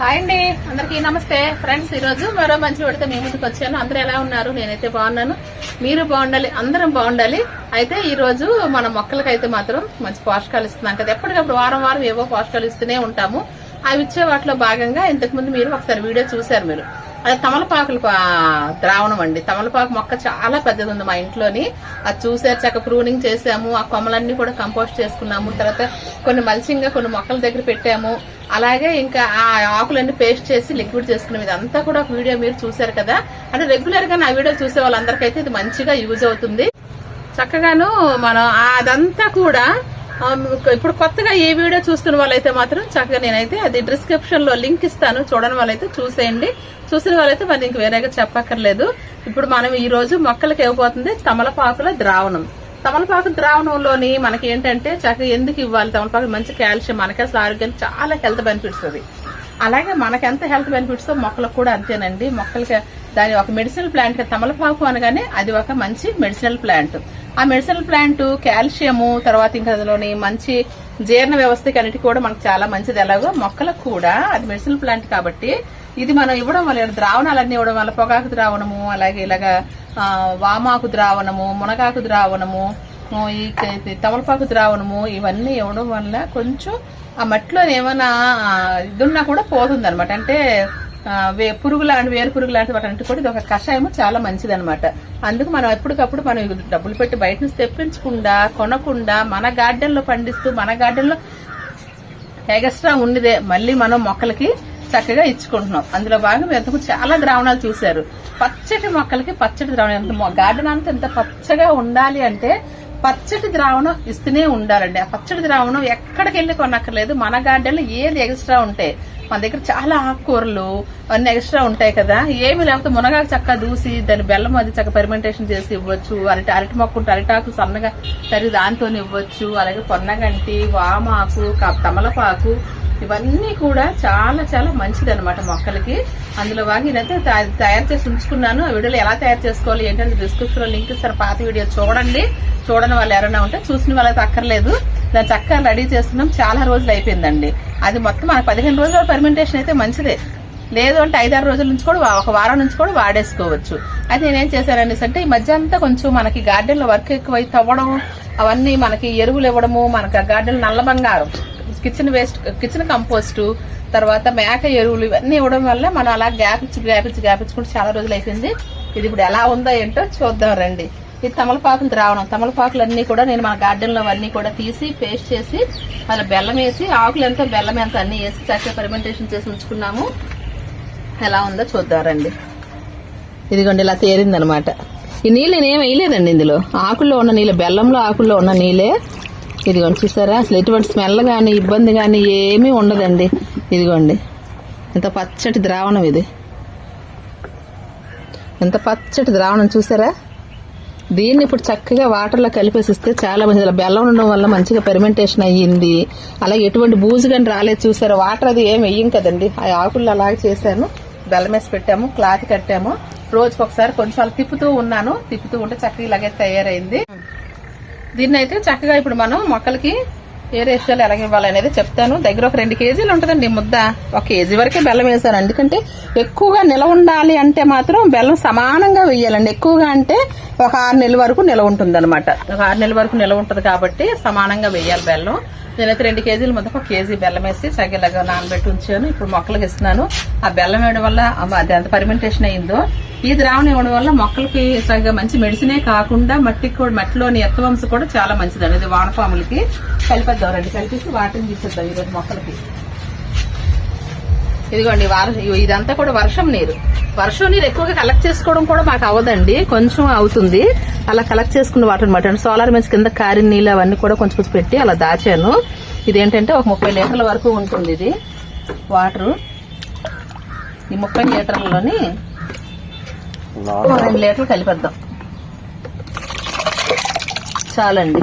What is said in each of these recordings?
Hi అండి. అందరికీ నమస్తే. ఫ్రెండ్స్ ఈరోజు మరో మంచి పడితే మీ ముందుకు వచ్చాను. అందరూ ఎలా ఉన్నారు? నేనైతే బాగున్నాను. మీరు బాగుండాలి అందరం బాగుండాలి. అయితే ఈరోజు మన మన మొక్కలకైతే మాత్రం మంచి పోషకాలు ఇస్తున్నాం కదా. ఎప్పటికప్పుడు వారం వారం ఏవో పోషకాలు ఇస్తూనే ఉంటాము. అవి ఇచ్చే వాటిలో భాగంగా ఇంతకు ముందు మీరు ఒకసారి వీడియో చూశారు మీరు. అది తమలపాకులు ద్రావణం అండి. తమలపాకు మొక్క చాలా పెద్దది ఉంది మా ఇంట్లోని. అది చూసారు చక్క ప్రూనింగ్ చేసాము ఆ కొమ్మలన్నీ కూడా కంపోస్ట్ చేసుకున్నాము. తర్వాత కొన్ని మల్చింగ్గా కొన్ని మొక్కల దగ్గర పెట్టాము. అలాగే ఇంకా ఆ ఆకులన్నీ పేస్ట్ చేసి లిక్విడ్ చేసుకున్నాం ఇదంతా కూడా ఒక వీడియో మీరు చూసారు కదా. అంటే రెగ్యులర్గా నా వీడియో చూసే వాళ్ళందరికైతే ఇది మంచిగా యూజ్ అవుతుంది. చక్కగాను మనం అదంతా కూడా ఇప్పుడు కొత్తగా ఏ వీడియో చూస్తున్న వాళ్ళైతే మాత్రం చక్కగా నేనైతే అది డిస్క్రిప్షన్లో లింక్ ఇస్తాను. చూడని వాళ్ళైతే చూసేయండి. చూసిన వాళ్ళైతే మరి ఇంక వేరేగా చెప్పక్కర్లేదు. ఇప్పుడు మనం ఈ రోజు మొక్కలకి ఇవ్వబోతుంది తమలపాకుల ద్రావణం. తమలపాకు ద్రావణంలోని మనకి ఏంటంటే చక్కగా ఎందుకు ఇవ్వాలి? తమలపాకు మంచి కాల్షియం మనకి అసలు ఆరోగ్యానికి చాలా హెల్త్ బెనిఫిట్స్ అది అలాగే మనకి ఎంత హెల్త్ బెనిఫిట్స్ మొక్కలకు కూడా అంతేనండి. మొక్కలకి దాని ఒక మెడిసినల్ ప్లాంట్ తమలపాకు అనగానే అది ఒక మంచి మెడిసినల్ ప్లాంట్. ఆ మెడిసినల్ ప్లాంట్ కాల్షియము తర్వాత ఇంకా అందులోని మంచి జీర్ణ వ్యవస్థకి అన్నిటి కూడా మనకు చాలా మంచిది. ఎలాగో మొక్కలకు కూడా అది మెడిసినల్ ప్లాంట్ కాబట్టి ఇది మనం ఇవ్వడం వల్ల ద్రావణాలన్నీ ఇవ్వడం వల్ల పొగాకు ద్రావణము అలాగే ఇలాగా వామాకు ద్రావణము మునగాకు ద్రావణము ఈ తమలపాకు ద్రావణము ఇవన్నీ ఇవ్వడం వల్ల కొంచెం ఆ మట్టిలో ఏమైనా ఇదున్నా కూడా పోతుంది అనమాట అంటే వే- పురుగు లాంటి వేరు పురుగు లాంటి వాటి కూడా ఇది ఒక కషాయం చాలా మంచిది అనమాట అందుకు మనం ఎప్పటికప్పుడు మనం డబ్బులు పెట్టి బయట నుంచి తెప్పించకుండా కొనకుండా మన గార్డెన్లో పండిస్తూ మన గార్డెన్లో ఎగస్ట్రా ఉండిదే మళ్ళీ మనం మొక్కలకి చక్కగా ఇచ్చుకుంటున్నాం. అందులో భాగం ఎంతకు చాలా ద్రావణాలు చూశారు. పచ్చటి మొక్కలకి పచ్చటి ద్రావణం. ఎంత గార్డెన్ అంతా ఎంత పచ్చగా ఉండాలి అంటే పచ్చటి ద్రావణం ఇస్తూనే ఉండాలండి. ఆ పచ్చటి ద్రావణం ఎక్కడికి వెళ్ళి కొనక్కర్లేదు. మన గార్డెన్లో ఏది ఎక్స్ట్రా ఉంటాయి మన దగ్గర చాలా ఆకుకూరలు అన్ని ఎక్స్ట్రా ఉంటాయి కదా. ఏమి లేకపోతే మునగాకు చక్కగా దూసి దాని బెల్లం అది చక్కగా పెరిమెంటేషన్ చేసి ఇవ్వచ్చు. అరటి అరటి మొక్క ఉంటే అరటాకు సన్నగా తరిగి దాంతో ఇవ్వచ్చు. అలాగే పొన్నగంటి వామాకు తమలపాకు ఇవన్నీ కూడా చాలా చాలా మంచిది అనమాట మొక్కలకి. అందులో బాగా నేనైతే తయారు చేసి ఉంచుకున్నాను. ఆ వీడియోలో ఎలా తయారు చేసుకోవాలి ఏంటంటే డిస్క్రిప్షన్లో లింక్ ఇస్తారు పాత వీడియో చూడండి. చూడని వాళ్ళు ఎవరైనా ఉంటే చూసిన వాళ్ళకి అక్కర్లేదు. దాన్ని చక్కగా రెడీ చేస్తున్నాం. చాలా రోజులు అయిపోయిందండి. అది మొత్తం మనకు పదిహేను రోజుల పర్మెంటేషన్ అయితే మంచిదే. లేదు అంటే ఐదారు రోజుల నుంచి కూడా ఒక వారం నుంచి కూడా వాడేసుకోవచ్చు. అయితే నేనేం చేశాననేసి అంటే ఈ మధ్య అంతా కొంచెం మనకి గార్డెన్లో వర్క్ ఎక్కువై తవ్వడం అవన్నీ మనకి ఎరువులు ఇవ్వడము మనకి గార్డెన్ నల్ల బంగారం. కిచెన్ వేస్ట్ కిచెన్ కంపోస్ట్ తర్వాత మేక ఎరువులు ఇవన్నీ ఇవ్వడం వల్ల మనం అలా గ్యాపించి గ్యాపించి గ్యాపించుకుంటే చాలా రోజులు అయిపోయింది. ఇది ఇప్పుడు ఎలా ఉందో ఏంటో చూద్దాం రండి. ఇది తమలపాకులు ద్రావణం తమలపాకులు అన్ని కూడా నేను మన గార్డెన్లో అన్ని కూడా తీసి పేస్ట్ చేసి అలా బెల్లం వేసి ఆకులు ఎంత బెల్లం ఎంత అన్ని వేసి చక్కగా ఫెర్మెంటేషన్ చేసి ఉంచుకున్నాము. ఎలా ఉందో చూద్దాం రండి. ఇదిగోండి ఇలా తేరిందనమాట. ఈ నీళ్ళు నేనేం వేయలేదండి ఇందులో. ఆకుల్లో ఉన్న నీళ్ళు బెల్లంలో ఆకుల్లో ఉన్న నీళ్ళే ఇదిగోండి చూసారా? అసలు ఎటువంటి స్మెల్ కానీ ఇబ్బంది కానీ ఏమీ ఉండదండి. ఇదిగోండి. ఎంత పచ్చటి ద్రావణం ఇది. ఎంత పచ్చటి ద్రావణం చూసారా? దీన్ని ఇప్పుడు చక్కగా వాటర్లో కలిపేసిస్తే చాలా మంచిది. బెల్లం ఉండడం వల్ల మంచిగా పెరిమెంటేషన్ అయ్యింది. అలాగే ఎటువంటి బూజు కానీ రాలేదు చూసారా? వాటర్ అది ఏం వెయ్యం కదండి. ఆ ఆకుల్లో అలాగే చేశాను. బెల్లం వేసి పెట్టాము క్లాత్ కట్టాము. రోజుకి ఒకసారి కొంచెం తిప్పుతూ ఉన్నాను. తిప్పుతూ ఉంటే చక్కగా ఇలాగే తయారైంది. దీన్ని అయితే చక్కగా ఇప్పుడు మనం మొక్కలకి ఏ రేషియోలు ఎలాగ ఇవ్వాలనేది చెప్తాను. దగ్గర ఒక రెండు కేజీలు ఉంటుందండి ముద్ద. ఒక కేజీ వరకే బెల్లం వేసాను ఎందుకంటే ఎక్కువగా నిలవ ఉండాలి అంటే మాత్రం బెల్లం సమానంగా వేయాలండి. ఎక్కువగా అంటే ఒక ఆరు నెలల వరకు నిలవ ఉంటుంది అనమాట ఒక ఆరు నెలల వరకు నిలవ ఉంటుంది కాబట్టి సమానంగా వేయాలి బెల్లం. నేనైతే రెండు కేజీల మొదట ఒక కేజీ బెల్లం వేసి చక్కగా నానబెట్టి ఉంచాను. ఇప్పుడు మొక్కలకు ఇస్తున్నాను. ఆ బెల్లం వేయడం వల్ల అది ఎంత పర్మెంటేషన్ అయిందో. ఈ ద్రావణం ఇవ్వడం వల్ల మొక్కలకి సరిగ్గా మంచి మెడిసినే కాకుండా మట్టికి కూడా మట్టిలోని ఎత్తవంశ కూడా చాలా మంచిదండి. ఇది వానపాములకి కలిపేద్దాం రండి. కలిపేసి వాటిని తీసేద్దాం ఈరోజు మొక్కలకి. ఇదిగోండి వార ఇదంతా కూడా వర్షం నీరు. వర్షం నీరు ఎక్కువగా కలెక్ట్ చేసుకోవడం కూడా మాకు అవ్వదండి. కొంచెం అవుతుంది. అలా కలెక్ట్ చేసుకున్న వాటర్ అనమాట సోలార్ మెన్స్ కింద కారిన నీళ్ళు అవన్నీ కూడా కొంచెం కొంచెం పెట్టి అలా దాచాను. ఇదేంటంటే ఒక ముప్పై లీటర్ల వరకు ఉంటుంది ఇది. వాటర్ ఈ ముప్పై లీటర్లలోని రెండు లీటర్లు కలిపేద్దాం. చాలండి.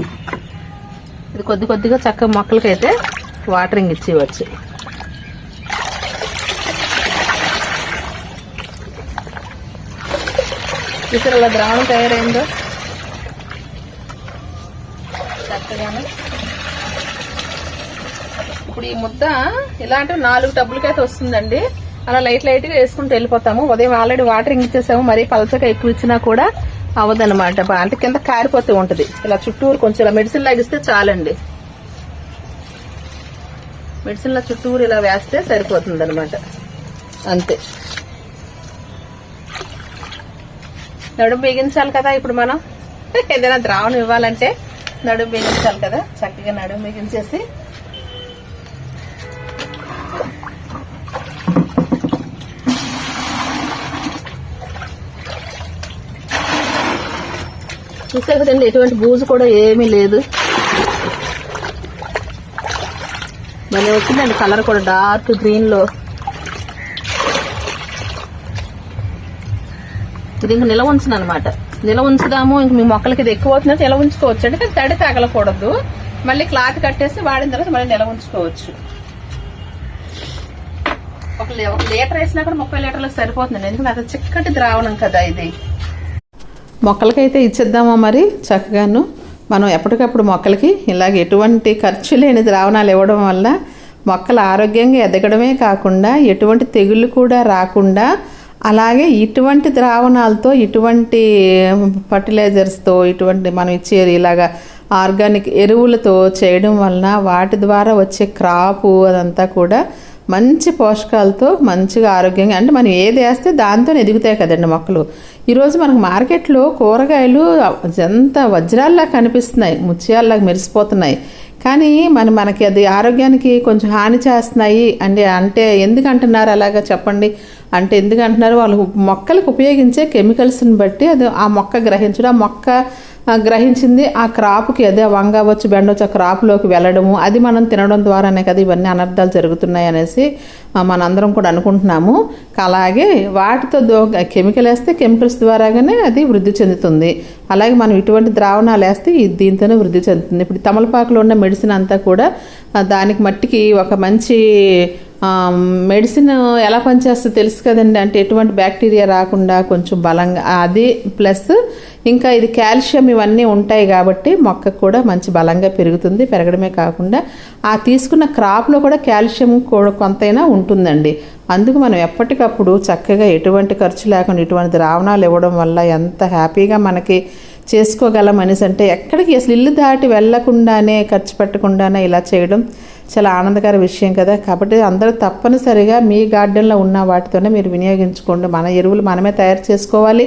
ఇది కొద్ది కొద్దిగా చక్కగా మొక్కలకైతే వాటరింగ్ ఇచ్చేవచ్చు ఇక్కడ ఇలా ద్రావణం తయారైందో? చక్కగానే. ఇప్పుడు ఈ ముద్ద ఇలాంటి నాలుగు టబ్బులకైతే వస్తుందండి. అలా లైట్ లైట్గా వేసుకుంటూ వెళ్ళిపోతాము. ఉదయం ఆల్రెడీ వాటరింగ్ ఇచ్చేసాము మరీ పలచగా ఎక్కువ ఇచ్చినా కూడా అవ్వదన్నమాట బా- అంటే కింద కారిపోతూ ఉంటది. ఇలా చుట్టూరు కొంచెం ఇలా మెడిసిన్ లాగిస్తే చాలండి. మెడిసిన్ల చుట్టూరు ఇలా వేస్తే సరిపోతుంది అనమాట అంతే. నడుము బిగించాలి కదా ఇప్పుడు మనం? ఏదైనా ద్రావణం ఇవ్వాలంటే నడుము బిగించాలి కదా. చక్కగా నడుము బిగించేసి. చూసే కదండి ఎటువంటి బూజు కూడా ఏమీ లేదు. మళ్ళీ వచ్చిందండి కలర్ కూడా డార్క్ గ్రీన్లో. ఇది ఇంక నిల ఉంచను అనమాట నిల ఉంచుదాము ఇంక మీ మొక్కలకి ఇది ఎక్కువ అవుతుందంటే నిల ఉంచుకోవచ్చు. అంటే కానీ తడి తగలకూడదు. మళ్ళీ క్లాత్ కట్టేసి వాడిన తర్వాత మళ్ళీ నిల ఉంచుకోవచ్చు. ఒక లీటర్ వేసినా కూడా ముప్పై లీటర్లకు సరిపోతుంది ఎందుకంటే అది చిక్కటి ద్రావణం కదా ఇది. మొక్కలకైతే ఇచ్చేద్దామా మరి? చక్కగాను. మనం ఎప్పటికప్పుడు మొక్కలకి ఇలాగ ఎటువంటి ఖర్చు లేని ద్రావణాలు ఇవ్వడం వల్ల మొక్కలు ఆరోగ్యంగా ఎదగడమే కాకుండా ఎటువంటి తెగుళ్ళు కూడా రాకుండా అలాగే ఇటువంటి ద్రావణాలతో ఇటువంటి ఫర్టిలైజర్స్తో ఇటువంటి మనం ఇచ్చే ఇలాగా ఆర్గానిక్ ఎరువులతో చేయడం వలన వాటి ద్వారా వచ్చే క్రాపు అదంతా కూడా మంచి పోషకాలతో మంచిగా ఆరోగ్యంగా అంటే మనం ఏది వేస్తే దాంతో ఎదుగుతాయి కదండి మొక్కలు. ఈరోజు మనకు మార్కెట్లో కూరగాయలు ఎంత వజ్రాల్లా కనిపిస్తున్నాయి ముత్యాల్లా మెరిసిపోతున్నాయి. కానీ మన మనకి అది ఆరోగ్యానికి కొంచెం హాని చేస్తున్నాయి అంటే అంటే ఎందుకంటున్నారు అలాగా చెప్పండి? అంటే ఎందుకంటున్నారు వాళ్ళు మొక్కలకు ఉపయోగించే కెమికల్స్ని బట్టి అది ఆ మొక్క గ్రహించడం ఆ మొక్క గ్రహించింది ఆ క్రాప్కి అదే వంగ వచ్చి బెండ ఆ క్రాప్లోకి వెళ్ళడము అది మనం తినడం ద్వారానే కదా ఇవన్నీ అనర్థాలు జరుగుతున్నాయి అనేసి మనందరం కూడా అనుకుంటున్నాము. అలాగే వాటితో దో కెమికల్ వేస్తే కెమికల్స్ ద్వారాగానే అది వృద్ధి చెందుతుంది. అలాగే మనం ఇటువంటి ద్రావణాలు వేస్తే దీంతోనే వృద్ధి చెందుతుంది. ఇప్పుడు తమలపాకులో ఉన్న మెడిసిన్ అంతా కూడా దానికి మట్టికి ఒక మంచి మెడిసిన్ ఎలా పనిచేస్తుందో తెలుసు కదండి? అంటే ఎటువంటి బ్యాక్టీరియా రాకుండా కొంచెం బలంగా అది ప్లస్ ఇంకా ఇది కాల్షియం ఇవన్నీ ఉంటాయి కాబట్టి మొక్కకు కూడా మంచి బలంగా పెరుగుతుంది. పెరగడమే కాకుండా ఆ తీసుకున్న క్రాప్లో కూడా కాల్షియం కొంతైనా ఉంటుందండి. అందుకు మనం ఎప్పటికప్పుడు చక్కగా ఎటువంటి ఖర్చు లేకుండా ఇటువంటి ద్రావణాలు ఇవ్వడం వల్ల ఎంత హ్యాపీగా మనకి చేసుకోగలం అనేసి అంటే ఎక్కడికి అసలు ఇల్లు దాటి వెళ్ళకుండానే ఖర్చు పెట్టకుండానే ఇలా చేయడం చాలా ఆనందకర విషయం కదా. కాబట్టి అందరూ తప్పనిసరిగా మీ గార్డెన్లో ఉన్న వాటితోనే మీరు వినియోగించుకోండి. మన ఎరువులు మనమే తయారు చేసుకోవాలి.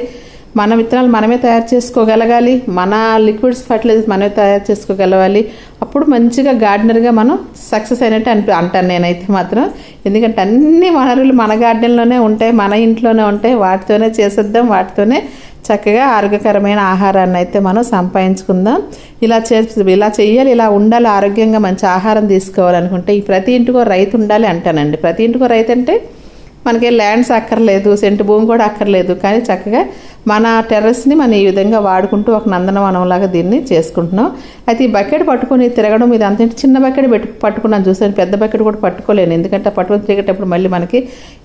మన విత్తనాలు మనమే తయారు చేసుకోగలగాలి మన లిక్విడ్స్ ఫర్టిలైజర్స్ మనమే తయారు చేసుకోగలగాలి. అప్పుడు మంచిగా గార్డెనర్గా మనం సక్సెస్ అయినట్టు అనిపి అంటాను నేనైతే మాత్రం. ఎందుకంటే అన్ని వనరులు మన గార్డెన్లోనే ఉంటాయి మన ఇంట్లోనే ఉంటాయి. వాటితోనే చేసేద్దాం వాటితోనే చక్కగా ఆరోగ్యకరమైన ఆహారాన్ని అయితే మనం సంపాదించుకుందాం. ఇలా చే ఇలా చేయాలి ఇలా ఉండాలి ఆరోగ్యంగా మంచి ఆహారం తీసుకోవాలనుకుంటే ఈ ప్రతి ఇంటికో రైతు ఉండాలి అంటానండి. ప్రతి ఇంటికో రైతు అంటే మనకి ల్యాండ్స్ అక్కర్లేదు సెంటు భూమి కూడా అక్కర్లేదు కానీ చక్కగా మన టెర్రస్ని మనం ఈ విధంగా వాడుకుంటూ ఒక నందనవనంలాగా దీన్ని చేసుకుంటున్నాం. అయితే ఈ బకెట్ పట్టుకొని తిరగడం ఇది అంత చిన్న బకెట్ పెట్టు పట్టుకున్నాను చూసాను పెద్ద బకెట్ కూడా పట్టుకోలేను. ఎందుకంటే పట్టుకొని తిరిగేటప్పుడు మళ్ళీ మనకి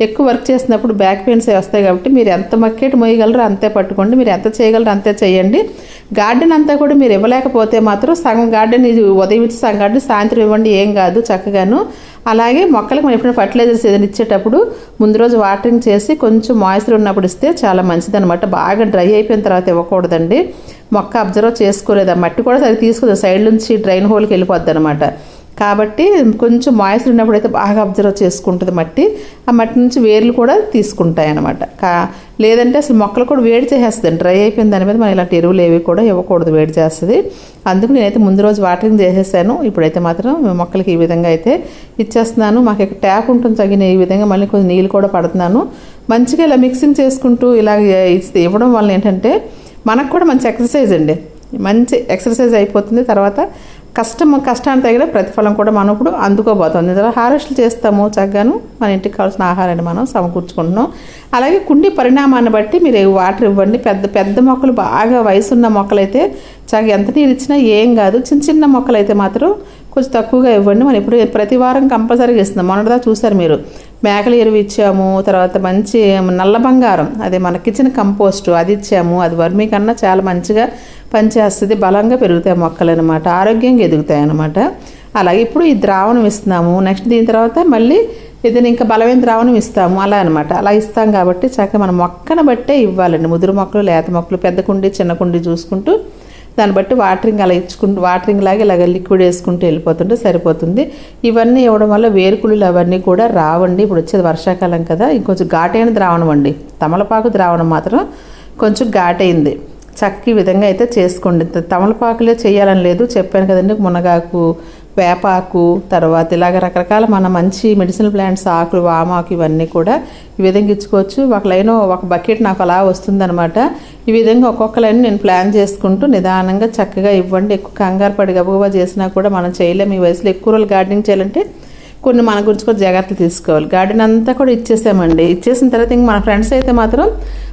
ఎక్కువ వర్క్ చేసినప్పుడు బ్యాక్ పెయిన్స్ వస్తాయి కాబట్టి మీరు ఎంత బకెట్ మోయగలరో అంతే పట్టుకోండి. మీరు ఎంత చేయగలరో అంతే చేయండి. గార్డెన్ అంతా కూడా మీరు ఇవ్వలేకపోతే మాత్రం సగం గార్డెన్ ఇది ఉదయం ఇచ్చి సగం గార్డెన్ సాయంత్రం ఇవ్వండి ఏం కాదు చక్కగాను. అలాగే మొక్కలకు మనం ఎప్పుడైనా ఫర్టిలైజర్స్ ఏదైనా ఇచ్చేటప్పుడు ముందు రోజు వాటరింగ్ చేసి కొంచెం మాయిశ్చర్ ఉన్నప్పుడు ఇస్తే చాలా మంచిది అనమాట బాగా డ్రై అయిపోయిన తర్వాత ఇవ్వకూడదండి. మొక్క అబ్జర్వ్ చేసుకోలేదు? ఆ మట్టి కూడా సరి తీసుకోదు. సైడ్ నుంచి డ్రైన్ హోల్కి వెళ్ళిపోద్ది అనమాట కాబట్టి కొంచెం మాయిశ్చర్ ఉన్నప్పుడు అయితే బాగా అబ్జర్వ్ చేసుకుంటుంది మట్టి. ఆ మట్టి నుంచి వేర్లు కూడా తీసుకుంటాయి అనమాట కా లేదంటే అసలు మొక్కలు కూడా వేడి చేసేస్తుంది డ్రై అయిపోయిన దాని మీద మనం ఇలాంటి ఎరువులు ఏవి కూడా ఇవ్వకూడదు వేడి చేస్తుంది. అందుకు నేనైతే ముందు రోజు వాటరింగ్ చేసేసాను. ఇప్పుడైతే మాత్రం మొక్కలకి ఈ విధంగా అయితే ఇచ్చేస్తున్నాను. మాకు ఇక్కడ ట్యాప్ ఉంటుంది తగిన ఈ విధంగా మళ్ళీ కొంచెం నీళ్ళు కూడా పడుతున్నాను. మంచిగా ఇలా మిక్సింగ్ చేసుకుంటూ ఇలా ఇస్తే ఇవ్వడం వల్ల ఏంటంటే మనకు కూడా మంచి ఎక్సర్సైజ్ అండి. మంచి ఎక్సర్సైజ్ అయిపోతుంది. తర్వాత కష్టం కష్టానికి తగిన ప్రతిఫలం కూడా మనం ఇప్పుడు అందుకోబోతుంది ఇలా హారెస్ట్లు చేస్తాము చక్కగాను. మన ఇంటికి కావాల్సిన ఆహారాన్ని మనం సమకూర్చుకుంటున్నాం. అలాగే కుండి పరిణామాన్ని బట్టి మీరు వాటర్ ఇవ్వండి. పెద్ద పెద్ద మొక్కలు బాగా వయసున్న మొక్కలైతే చక్కగా ఎంత నీరు ఇచ్చినా ఏం కాదు. చిన్న చిన్న మొక్కలైతే మాత్రం కొంచెం తక్కువగా ఇవ్వండి. మనం ఇప్పుడు ప్రతి వారం కంపల్సరీగా ఇస్తున్నాం. మొన్నటిదా చూసారు మీరు. మేకల ఎరువు ఇచ్చాము తర్వాత మంచి నల్ల బంగారం. అదే మన కిచెన్ కంపోస్ట్ అది ఇచ్చాము. అది వర్మీ కన్నా చాలా మంచిగా పనిచేస్తుంది. బలంగా పెరుగుతాయి మొక్కలు అనమాట ఆరోగ్యంగా ఎదుగుతాయి అనమాట అలాగే ఇప్పుడు ఈ ద్రావణం ఇస్తున్నాము. నెక్స్ట్ దీని తర్వాత మళ్ళీ ఏదైనా ఇంకా బలమైన ద్రావణం ఇస్తాము. అలా అనమాట అలా ఇస్తాం కాబట్టి చక్కగా మనం మొక్కను బట్టే ఇవ్వాలండి. ముదురు మొక్కలు లేత మొక్కలు పెద్ద కుండి చిన్న కుండి చూసుకుంటూ దాన్ని బట్టి వాటరింగ్ అలా ఇచ్చుకుంటూ వాటరింగ్ లాగా ఇలాగ లిక్విడ్ వేసుకుంటూ వెళ్ళిపోతుంటే సరిపోతుంది. ఇవన్నీ ఇవ్వడం వల్ల వేరుకుళ్ళు అవన్నీ కూడా రావండి. ఇప్పుడు వచ్చేది వర్షాకాలం కదా ఇంకొంచెం ఘాటైన ద్రావణం అండి. తమలపాకు ద్రావణం మాత్రం కొంచెం ఘాటైంది. చక్కీ విధంగా అయితే చేసుకోండి. తమలపాకులే చేయాలని లేదు. చెప్పాను కదండి మునగాకు వేపాకు తర్వాత ఇలాగ రకరకాల మన మంచి మెడిసిన్ ప్లాంట్స్ ఆకులు వామాకు ఇవన్నీ కూడా ఈ విధంగా ఇచ్చుకోవచ్చు. ఒక లైన్ ఒక బకెట్ నాకు అలా వస్తుందన్నమాట. ఈ విధంగా ఒక్కొక్క లైన్ నేను ప్లాన్ చేసుకుంటూ నిదానంగా చక్కగా ఇవ్వండి. ఎక్కువ కంగారు పడి గబగబా చేసినా కూడా మనం చేయలేము ఈ వయసులో ఎక్కువ రోజులు గార్డెనింగ్ చేయాలంటే కొన్ని మన గురించి కూడా జాగ్రత్తలు తీసుకోవాలి. గార్డెన్ అంతా కూడా ఇచ్చేసామండి. ఇచ్చేసిన తర్వాత ఇంక మన ఫ్రెండ్స్ అయితే మాత్రం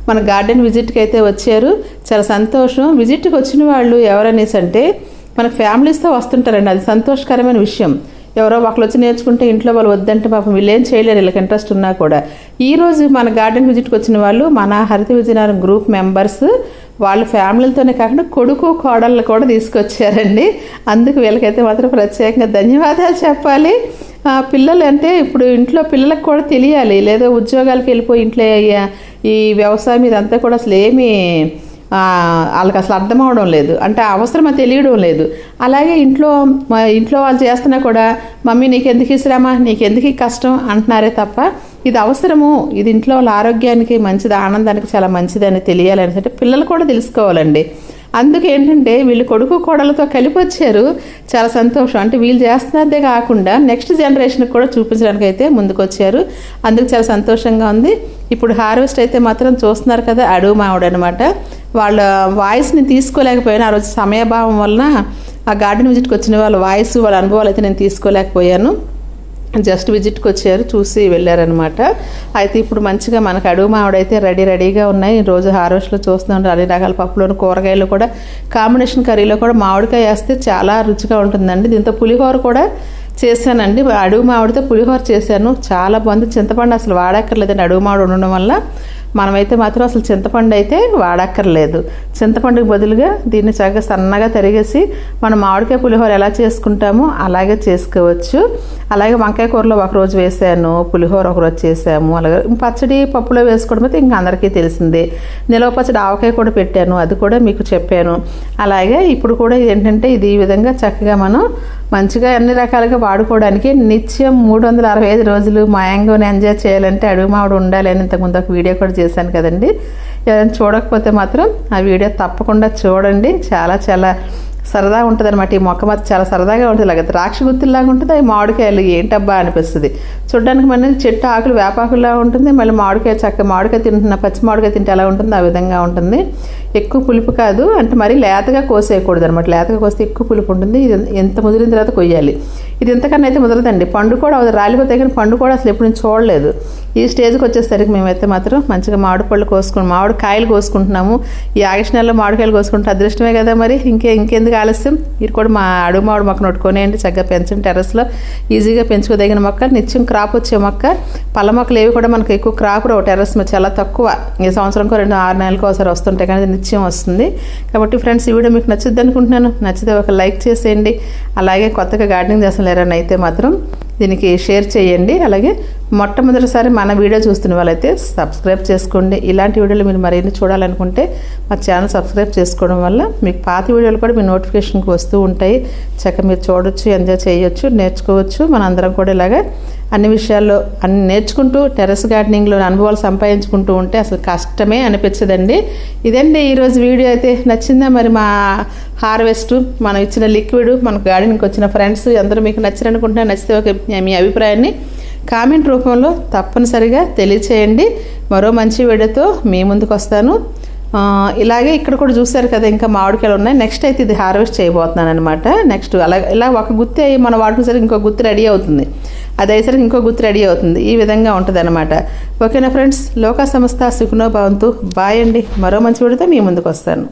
మన గార్డెన్ విజిట్కి అయితే వచ్చారు. చాలా సంతోషం. విజిట్కి వచ్చిన వాళ్ళు ఎవరనేసి అంటే మన ఫ్యామిలీస్తో వస్తుంటారండి. అది సంతోషకరమైన విషయం. ఎవరో ఒకళ్ళు వచ్చి నేర్చుకుంటే ఇంట్లో వాళ్ళు వద్దంటే పాపం వీళ్ళు ఏం చేయలేరు. వీళ్ళకి ఇంట్రెస్ట్ ఉన్నా కూడా. ఈరోజు మన గార్డెన్ విజిట్కి వచ్చిన వాళ్ళు మన హరిత విజయనగరం గ్రూప్ మెంబర్స్ వాళ్ళ ఫ్యామిలీలతోనే కాకుండా కొడుకు కోడళ్ళు కూడా తీసుకొచ్చారండి. అందుకు వీళ్ళకైతే మాత్రం ప్రత్యేకంగా ధన్యవాదాలు చెప్పాలి. పిల్లలు అంటే ఇప్పుడు ఇంట్లో పిల్లలకు కూడా తెలియాలి. లేదా ఉద్యోగాలకు వెళ్ళిపోయి ఇంట్లో ఈ- వ్యవసాయం వ్యవసాయం ఇదంతా కూడా అసలు ఏమీ వాళ్ళకి అసలు అర్థం అవడం లేదు. అంటే అవసరం అది తెలియడం లేదు. అలాగే ఇంట్లో మా ఇంట్లో వాళ్ళు చేస్తున్నా కూడా మమ్మీ నీకు ఎందుకు ఇసురామా నీకు ఎందుకు కష్టం? అంటున్నారే తప్ప ఇది అవసరము. ఇది ఇంట్లో వాళ్ళ ఆరోగ్యానికి మంచిది ఆనందానికి చాలా మంచిది అని తెలియాలని అంటే పిల్లలు కూడా తెలుసుకోవాలండి. అందుకేంటంటే వీళ్ళు కొడుకు కోడలతో కలిపి వచ్చారు. చాలా సంతోషం. అంటే వీళ్ళు చేస్తున్నదే కాకుండా నెక్స్ట్ జనరేషన్కి కూడా చూపించడానికి అయితే ముందుకొచ్చారు. అందుకు చాలా సంతోషంగా ఉంది. ఇప్పుడు హార్వెస్ట్ అయితే మాత్రం చూస్తున్నారు కదా అడుగు మావిడ అనమాట వాళ్ళ వాయిస్ని తీసుకోలేకపోయాను. ఆ రోజు సమయభావం వలన ఆ గార్డెన్ విజిట్కి వచ్చిన వాళ్ళ వాయిస్ వాళ్ళ అనుభవాలు అయితే నేను తీసుకోలేకపోయాను. జస్ట్ విజిట్కి వచ్చారు చూసి వెళ్ళారనమాట అయితే ఇప్పుడు మంచిగా మనకు అడుగు మామిడైతే రెడీ రెడీగా ఉన్నాయి. రోజు హార్వెస్ట్లో చూస్తున్నాం అన్ని రకాల పప్పులోని కూరగాయలు కూడా. కాంబినేషన్ కర్రీలో కూడా మామిడికాయ వేస్తే చాలా రుచిగా ఉంటుందండి. దీంతో పులిహోర కూడా చేశానండి. అడుగు మామిడితో పులిహోర చేశాను. చాలా బాగుంది. చింతపండు అసలు వాడక్కర్లేదండి. అడుగు మామిడి ఉండడం వల్ల మనమైతే మాత్రం అసలు చింతపండు అయితే వాడక్కర్లేదు. చింతపండుకి బదులుగా దీన్ని చక్కగా సన్నగా తరిగేసి మనం మామిడికాయ పులిహోర ఎలా చేసుకుంటామో అలాగే చేసుకోవచ్చు. అలాగే వంకాయ కూరలో ఒక రోజు వేసాను పులిహోర ఒక రోజు చేసాము. అలాగే పచ్చడి పప్పులో వేసుకోవడం అయితే ఇంకా అందరికీ తెలిసిందే. నిలవ పచ్చడి ఆవకాయ కూడా పెట్టాను అది కూడా మీకు చెప్పాను. అలాగే ఇప్పుడు కూడా ఏంటంటే ఇది ఈ విధంగా చక్కగా మనం మంచిగా అన్ని రకాలుగా వాడుకోవడానికి నిత్యం మూడు వందల అరవై ఐదు రోజులు మాయంగానే ఎంజాయ్ చేయాలంటే అడుగు మావిడ ఉండాలి అని ఇంతకుముందు ఒక వీడియో కూడా చేశాను కదండి. ఎవరైనా చూడకపోతే మాత్రం ఆ వీడియో తప్పకుండా చూడండి. చాలా చాలా సరదా ఉంటుంది అనమాట ఈ మొక్క మాత్రం చాలా సరదాగా ఉంటుంది. ఇలాగ ద్రాక్ష గుత్తుల్లాగా ఉంటుంది. అవి మామిడికాయలు ఏంటబ్బా అనిపిస్తుంది. చూడడానికి మన చెట్టు ఆకులు వేపాకులా ఉంటుంది. మళ్ళీ మామిడికాయ చక్క మామిడికాయ తింటున్న పచ్చి మామిడికాయ తింటే ఎలా ఉంటుంది ఆ విధంగా ఉంటుంది. ఎక్కువ పులుపు కాదు. అంటే మరీ లేతగా కోసేయకూడదు అనమాట లేతగా కోస్తే ఎక్కువ పులుపు ఉంటుంది. ఇది ఎంత ముదిరిన తర్వాత కొయ్యాలి. ఇది ఎంతకన్నా అయితే ముదరదండి. పండు కూడా అవదు రాలిపోతే కానీ పండు కూడా అసలు ఎప్పుడు నేను చూడలేదు. ఈ స్టేజ్కి వచ్చేసరికి మేమైతే మాత్రం మంచిగా మామిడి పళ్ళు కోసుకుని మామిడి కాయలు కోసుకుంటున్నాము. ఈ ఆగస్టు నెలలో మామిడికాయలు కోసుకుంటే అదృష్టమే కదా మరి. ఇంకే ఇంకెందుకు ఆలస్యం మీరు కూడా మా అడుగు మామిడి మొక్క నొట్టుకొనేయండి చక్కగా పెంచండి. టెర్రస్లో ఈజీగా పెంచుకోదగిన మొక్క. నిత్యం క్రాప్ వచ్చే మొక్క. పళ్ళ మొక్కలు ఏవి కూడా మనకు ఎక్కువ క్రాప్ రావు టెర్రస్ మీద. చాలా తక్కువ. ఈ సంవత్సరంకో రెండు ఆరు నెలలకు ఒకసారి వస్తుంటాయి. కానీ నిత్యం వస్తుంది. కాబట్టి ఫ్రెండ్స్ ఈ వీడియో మీకు నచ్చుద్ది అనుకుంటున్నాను. నచ్చితే ఒక లైక్ చేసేయండి. అలాగే కొత్తగా గార్డెనింగ్ చేసిన లేరని అయితే మాత్రం దీనికి షేర్ చేయండి. అలాగే మొట్టమొదటిసారి మన వీడియో చూస్తున్న వాళ్ళైతే సబ్స్క్రైబ్ చేసుకోండి. ఇలాంటి వీడియోలు మీరు మరిన్ని చూడాలనుకుంటే మా ఛానల్ సబ్స్క్రైబ్ చేసుకోవడం వల్ల మీకు పాత వీడియోలు కూడా మీ నోటిఫికేషన్కి వస్తూ ఉంటాయి. చక్కగా మీరు చూడొచ్చు ఎంజాయ్ చేయొచ్చు నేర్చుకోవచ్చు. మనందరం కూడా ఇలాగా అన్ని విషయాల్లో అన్ని నేర్చుకుంటూ టెర్రస్ గార్డెనింగ్లో అనుభవాలు సంపాదించుకుంటూ ఉంటే అసలు కష్టమే అనిపించదండి. ఇదండి ఈరోజు వీడియో అయితే. నచ్చిందా మరి మా హార్వెస్ట్? మనం ఇచ్చిన లిక్విడ్ మన గార్డెన్కి వచ్చిన ఫ్రెండ్స్ అందరూ మీకు నచ్చారనుకుంటున్నా నచ్చితే ఒక మీ అభిప్రాయాన్ని కామెంట్ రూపంలో తప్పనిసరిగా తెలియచేయండి. మరో మంచి వీడియోతో మీ ముందుకు వస్తాను. ఇలాగే ఇక్కడ కూడా చూసారు కదా ఇంకా మామిడికాయలు ఉన్నాయి. నెక్స్ట్ అయితే ఇది హార్వెస్ట్ చేయబోతున్నాను అనమాట నెక్స్ట్ అలా ఇలా ఒక గుత్తి అయ్యి మనం వాడుకునేసరికి ఇంకో గుత్తి రెడీ అవుతుంది. అది అయ్యేసరికి ఇంకో గుత్తి రెడీ అవుతుంది. ఈ విధంగా ఉంటుంది అనమాట ఓకేనా ఫ్రెండ్స్? లోకా సంస్థ సుఖనో భవంతు. బాయ్ అండి. మరో మంచి వీడియోతో మీ ముందుకు వస్తాను.